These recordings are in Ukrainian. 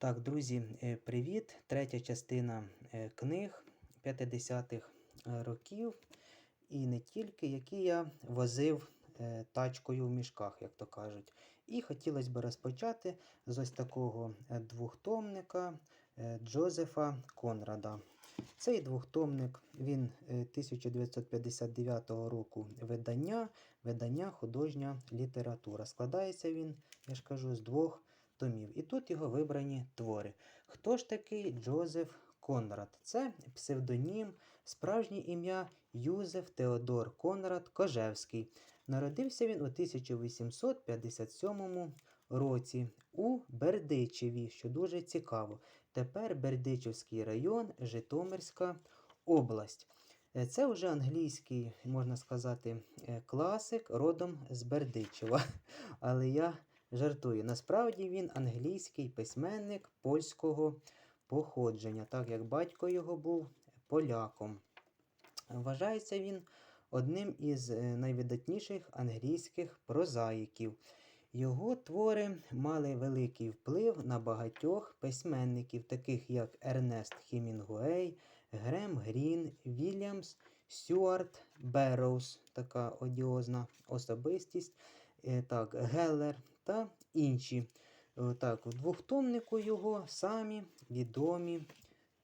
Так, друзі, е, привіт! Третя частина е, книг 50-х е, років. І не тільки, які я возив тачкою в мішках, як то кажуть. І хотілося б розпочати з ось такого двохтомника Джозефа Конрада. Цей двохтомник він е, 1959 року видання, видання художня література. Складається він, я ж кажу, з двох томів. І тут його вибрані твори. Хто ж такий Джозеф Конрад? Це псевдонім, справжнє ім'я Юзеф Теодор Конрад Кожевський. Народився він у 1857 році у Бердичеві, що дуже цікаво. Тепер Бердичівський район, Житомирська область. Е, Це вже англійський, можна сказати, е, класик родом з Бердичева. Але я жартую. Насправді він англійський письменник польського походження, так як батько його був поляком. Вважається він одним із е, найвидатніших англійських прозаїків. Його твори мали великий вплив на багатьох письменників, таких як Ернест Хімінгуей, Грем Грін, Вільямс, Стюарт Берроуз, така одіозна особистість, е, так, Геллер та інші. Е, Так, у двохтомнику його самі відомі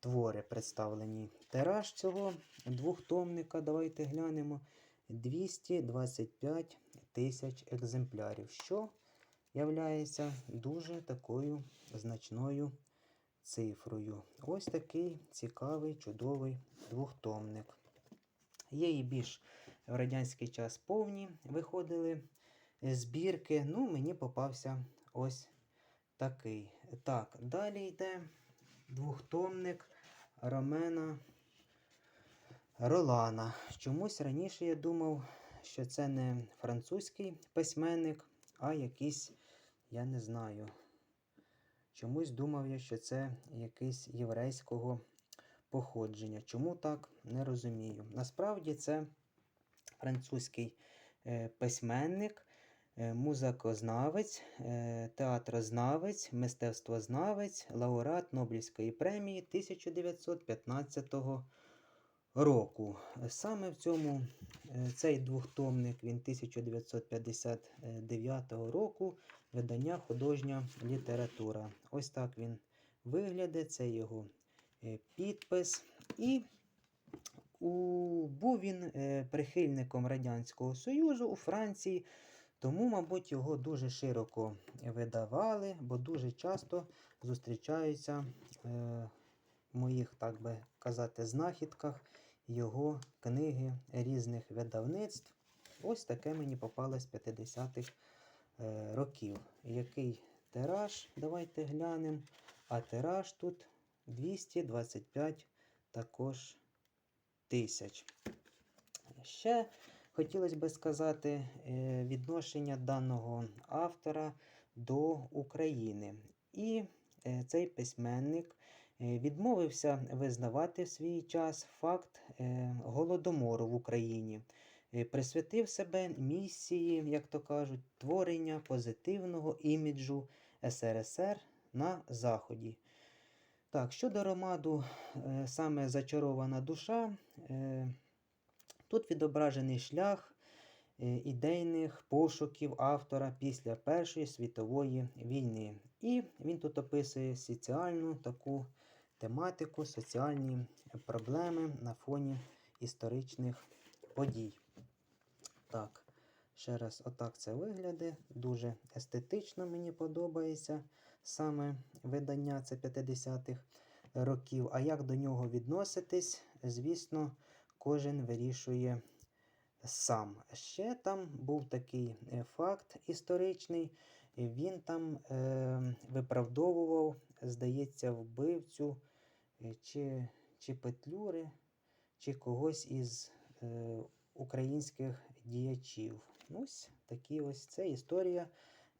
твори представлені. Тираж цього двохтомника, давайте глянемо, 225 тисяч екземплярів, що являється дуже такою значною цифрою. Ось такий цікавий, чудовий двохтомник. Є і більш в радянський час повні виходили збірки. Ну, мені попався ось такий. Так, далі йде двохтомник Ромена Ролана. Чомусь раніше я думав, що це не французький письменник, а якийсь, я не знаю. Чомусь думав я, що це якийсь єврейського походження. Чому так, не розумію. Насправді це французький е, письменник, е, музикознавець, е, театрознавець, мистецтвознавець, лауреат Нобелівської премії 1915 року. Саме в цьому е, цей двохтомник він 1959 року видання художня література. Ось так він виглядає, це його підпис. І у, був він прихильником Радянського Союзу у Франції, тому, мабуть, його дуже широко видавали, бо дуже часто зустрічаються е, в моїх, так би казати, знахідках його книги різних видавництв. Ось таке мені попалось 50-х е, років. Який тираж? Давайте глянемо. А тираж тут 225 також тисяч. Ще хотілося би сказати е, відношення даного автора до України. І е, цей письменник е, відмовився визнавати в свій час факт голодомору в Україні. Присвятив себе місії, як то кажуть, творення позитивного іміджу СРСР на Заході. Так, щодо ромаду, саме зачарована душа, тут відображений шлях е, ідейних пошуків автора після Першої світової війни. І він тут описує соціальну таку тематику, соціальні проблеми на фоні історичних подій. Так, ще раз, отак це виглядає. Дуже естетично мені подобається саме видання це 50-х років. А як до нього відноситись, звісно, кожен вирішує сам. Ще там був такий е, факт історичний. Він там е, виправдовував, здається, вбивцю е, чи, чи Петлюри, чи когось із е, українських діячів. Ось такі ось це історія.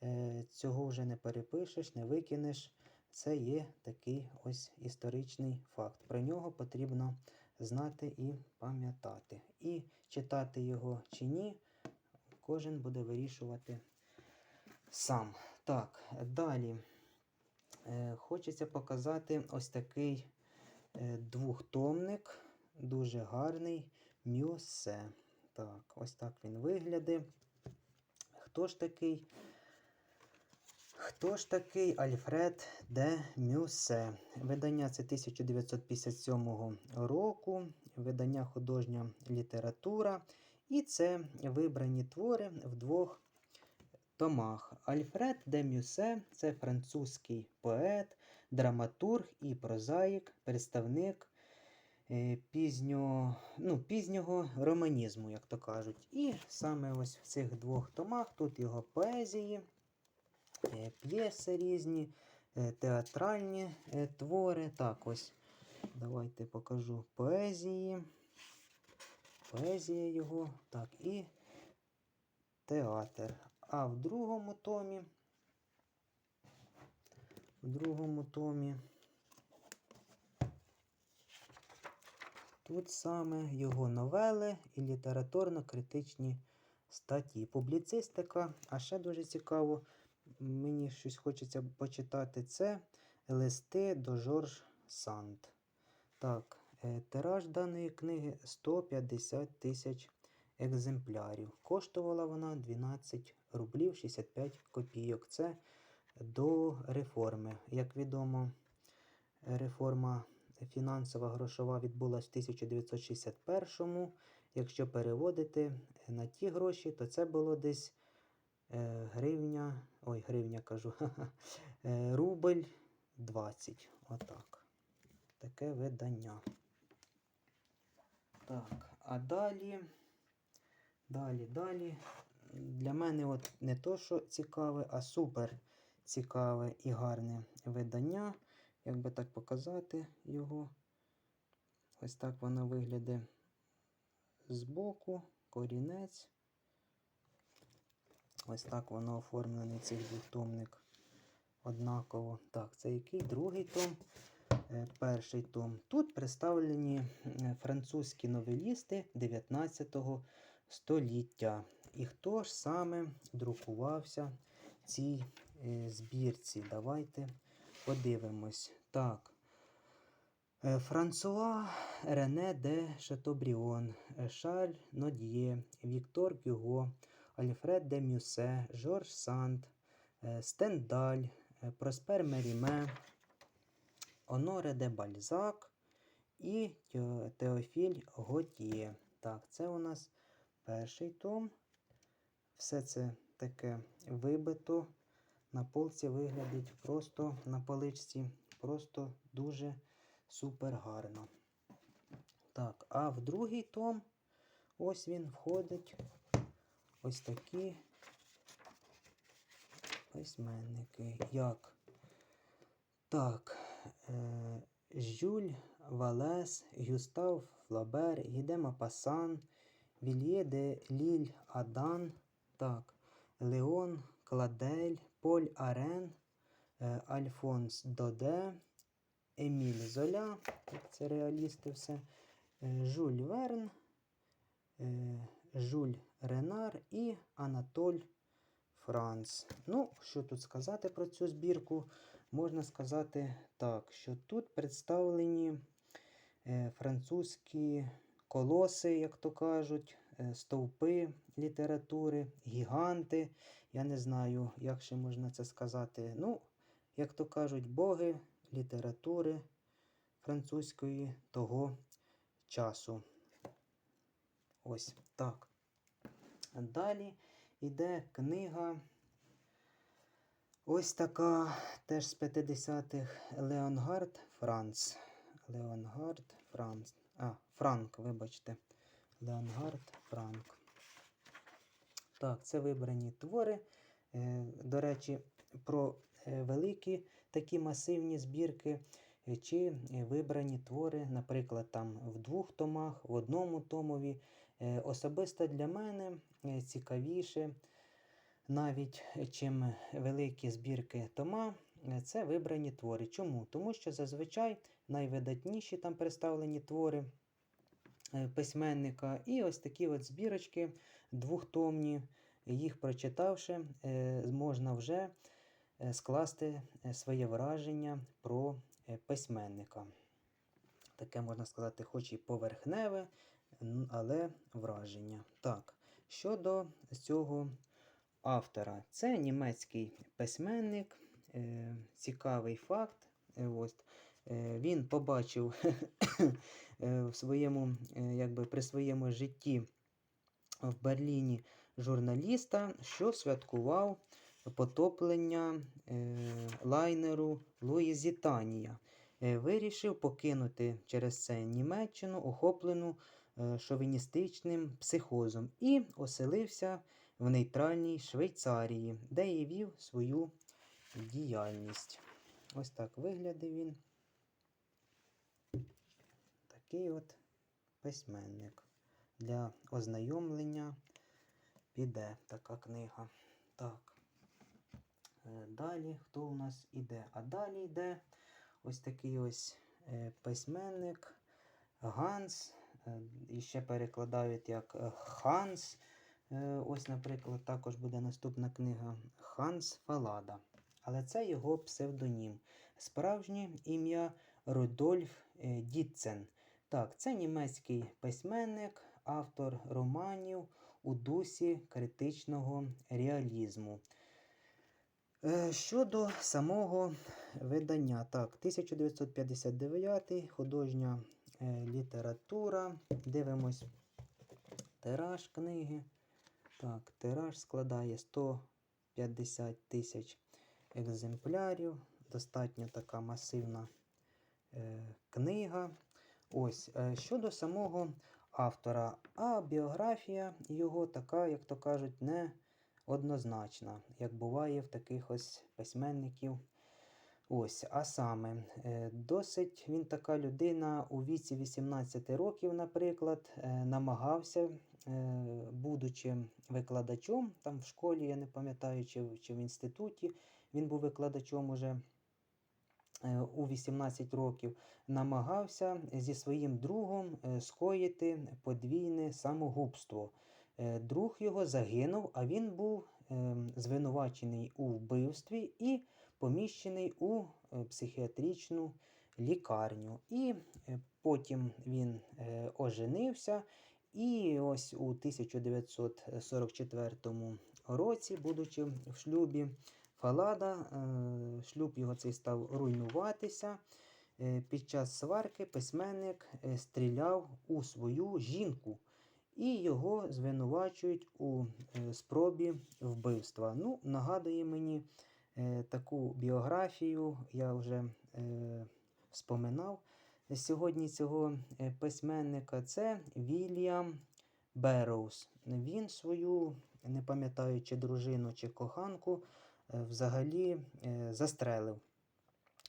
Е, цього вже не перепишеш, не викинеш. Це є такий ось історичний факт. Про нього потрібно знати і пам'ятати. І читати його чи ні, кожен буде вирішувати сам. Так, далі. е, хочеться показати ось такий е, двохтомник, дуже гарний Мюсе. Так, ось так він виглядає. Хто ж такий? Хто ж такий Альфред де Мюсе? Видання це 1957 року, видання художня література. І це вибрані твори в двох томах. Альфред де Мюсе це французький поет, драматург і прозаїк, представник е, пізнього, ну, пізнього романізму, як то кажуть. І саме ось в цих двох томах тут його поезії, п'єси різні, е, театральні е, твори. Так, ось давайте покажу поезії. Поезія його, так, і театр. А в другому томі, в другому томі тут саме його новели і літературно-критичні статті. Публіцистика, а ще дуже цікаво, мені щось хочеться почитати, це листи до Жорж Санд. Так, е, тираж даної книги 150 тисяч екземплярів. Коштувала вона 12 рублів 65 копійок. Це до реформи. Як відомо, реформа фінансова грошова відбулася в 1961 Якщо переводити на ті гроші, то це було десь гривня, ой, гривня кажу, е, рубль 20. Отак. Таке видання. Так, а далі. Далі, далі. Для мене от не то, що цікаве, а супер цікаве і гарне видання. Як би так показати його. Ось так воно виглядає збоку, корінець. Ось так воно оформлений цей двохтомник. Однаково. Так, це який другий том, е, перший том. Тут представлені е, французькі новелісти 19 століття. І хто ж саме друкувався в цій е, збірці? Давайте подивимось. Так. Франсуа Рене де Шатобріон, Шарль Нодьє, Віктор Гюго, Альфред де Мюсе, Жорж Санд, е, Стендаль, е, Проспер Меріме, Оноре де Бальзак і Теофіль Готьє. Так, це у нас перший том. Все це таке вибито. На полці виглядить просто на поличці, просто дуже супер гарно. Так, а в другий том ось він входить ось такі письменники. Як? Так, е, Жюль Валес, Гюстав Флабер, Гідема Пасан, Вільє де Ліль Адан, так, Леон Кладель, Поль Арен, е, Альфонс Доде, Еміль Золя, це реалісти все, е, Жюль Верн, Жюль Ренар і Анатоль Франц. Ну, що тут сказати про цю збірку? Можна сказати так, що тут представлені е, французькі колоси, як то кажуть, е, стовпи літератури, гіганти. Я не знаю, як ще можна це сказати. Ну, як то кажуть, боги літератури французької того часу. Ось так. Далі йде книга. Ось така теж з 50-х Леонгард Франц. Леонгард Франц. А, Франк, вибачте. Леонгард Франк. Так, це вибрані твори. Е, До речі, про е, великі такі масивні збірки, е, чи вибрані твори, наприклад, там в двох томах, в одному томові. Е, Особисто для мене е, цікавіше, навіть чим великі збірки тома, е, це вибрані твори. Чому? Тому що зазвичай найвидатніші там представлені твори письменника, і ось такі от збірочки двохтомні. Їх прочитавши, можна вже скласти своє враження про письменника. Таке можна сказати, хоч і поверхневе, але враження. Так, щодо цього автора, це німецький письменник. Е, цікавий факт. Е, ось, е, він побачив е, в своєму, е, якби при своєму житті в Берліні журналіста, що святкував потоплення е, лайнеру Луїзітанія. Е, вирішив покинути через це Німеччину, охоплену шовіністичним психозом, і оселився в нейтральній Швейцарії, де і вів свою діяльність. Ось так виглядав він. Такий от письменник. Для ознайомлення піде така книга. Так. Е, Далі хто у нас іде? А далі йде ось такий ось е, письменник Ганс. Е, І ще перекладають як е, Ханс. Е, Ось, наприклад, також буде наступна книга Ханс Фалада. Але це його псевдонім. Справжнє ім'я Рудольф Дітцен. Так, це німецький письменник, автор романів у дусі критичного реалізму. Щодо самого видання, так, 1959 художня література. Дивимось тираж книги. Так, тираж складає 150 тисяч екземплярів. Достатньо така масивна е, книга. Ось, е, щодо самого автора, а біографія його така, як то кажуть, не однозначна, як буває в таких ось письменників. Ось, а саме, е, досить він така людина у віці 18 років, наприклад, е, намагався, е, будучи викладачом там в школі, я не пам'ятаю, чи, чи в інституті, він був викладачом уже у 18 років, намагався зі своїм другом скоїти подвійне самогубство. Друг його загинув, а він був ем, звинувачений у вбивстві і поміщений у е, психіатричну лікарню. І е, потім він е, оженився. І ось у 1944 році, будучи в шлюбі Фалада, шлюб його цей став руйнуватися. Під час сварки письменник стріляв у свою жінку, і його звинувачують у спробі вбивства. Ну, нагадує мені таку біографію, я вже е, споминав сьогодні цього е, письменника. Це Вільям Берроуз. Він свою, не пам'ятаю, чи дружину, чи коханку, е, взагалі е, застрелив.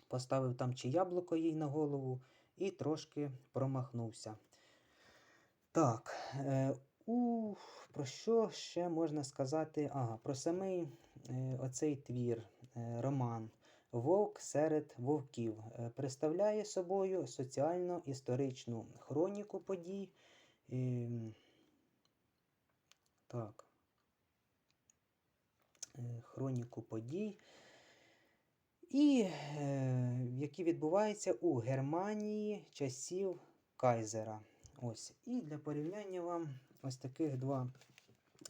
Поставив там чи яблуко їй на голову і трошки промахнувся. Так, е, у, про що ще можна сказати? Ага, про самий е, оцей твір, е, роман Вовк серед вовків е, представляє собою соціально-історичну хроніку подій. Ем, так. Е, хроніку подій, і е, які відбуваються у Германії часів Кайзера. Ось. І для порівняння вам ось таких два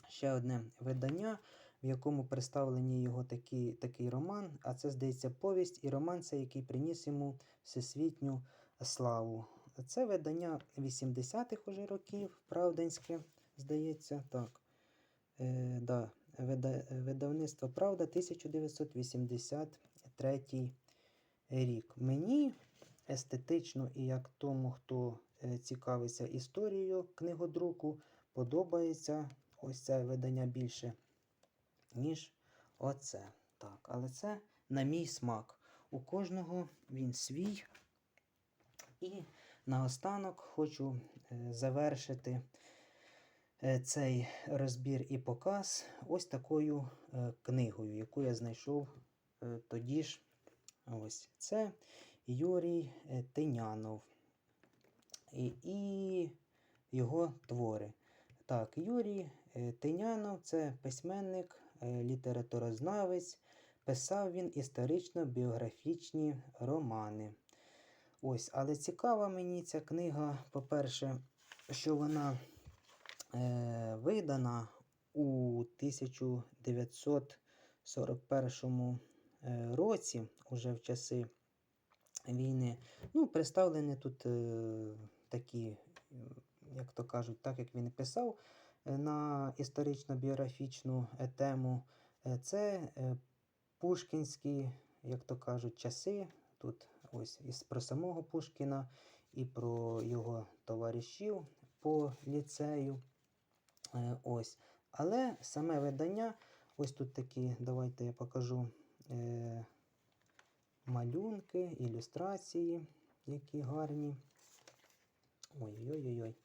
ще одне видання, в якому представлені його такі, такий роман, а це, здається, повість і роман, це який приніс йому всесвітню славу. Це видання 80-х уже років, правденське, здається, так. Е, да, видавництво Правда 1983 рік. Мені естетично і як тому, хто е, цікавиться історією книгодруку, подобається ось це видання більше, ніж оце. Так, але це на мій смак. У кожного він свій. І наостанок хочу е, завершити е, цей розбір і показ ось такою е, книгою, яку я знайшов тоді ж. Ось це Юрій Тинянов і, його твори. Так, Юрій Тинянов це письменник, літературознавець, писав він історично-біографічні романи. Ось, але цікава мені ця книга, по-перше, що вона е, видана у 1941 е, році, уже в часи війни. Ну, представлені тут е, такі, е, як то кажуть, так як він писав е, на історично-біографічну е, тему. Е, Це е, пушкінські, як то кажуть, часи. Тут ось із про самого Пушкіна і про його товаришів по ліцею. Ось. Але саме видання, ось тут такі, давайте я покажу малюнки, ілюстрації, які гарні. Ой-ой-ой.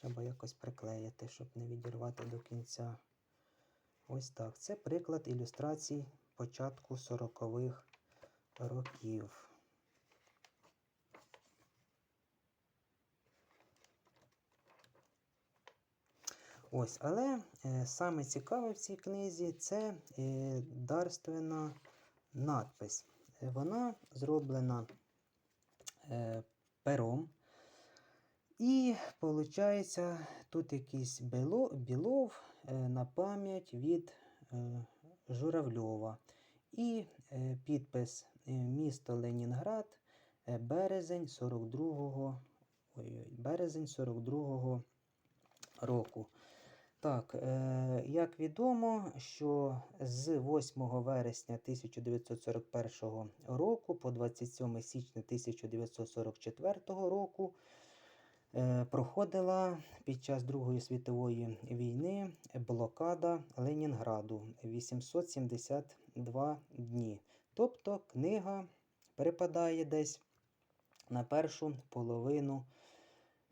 Треба якось приклеїти, щоб не відірвати до кінця. Ось так. Це приклад ілюстрацій початку 40-х років. Ось, але е, саме цікаве в цій книзі це е, дарственна надпись. Вона зроблена е, пером. І виходить, тут якийсь біло, білов е, на пам'ять від е, Журавльова. І е, підпис місто Ленінград, березень 42-го ой, березень 42-го року. Так, як відомо, що з 8 вересня 1941 року по 27 січня 1944 року проходила під час Другої світової війни блокада Ленінграду 872 дні. Тобто книга припадає десь на першу половину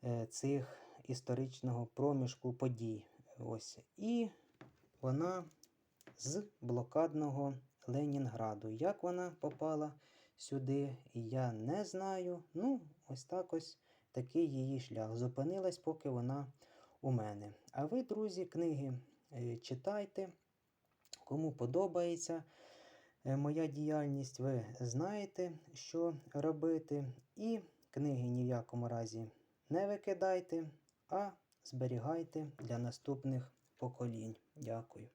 е, цих історичного проміжку подій. Ось. І вона з блокадного Ленінграду. Як вона попала сюди, я не знаю. Ну, ось так ось такий її шлях. Зупинилась, поки вона у мене. А ви, друзі, книги е, читайте. Кому подобається е, моя діяльність, ви знаєте, що робити. І книги ні в якому разі не викидайте, а зберігайте для наступних поколінь. Дякую.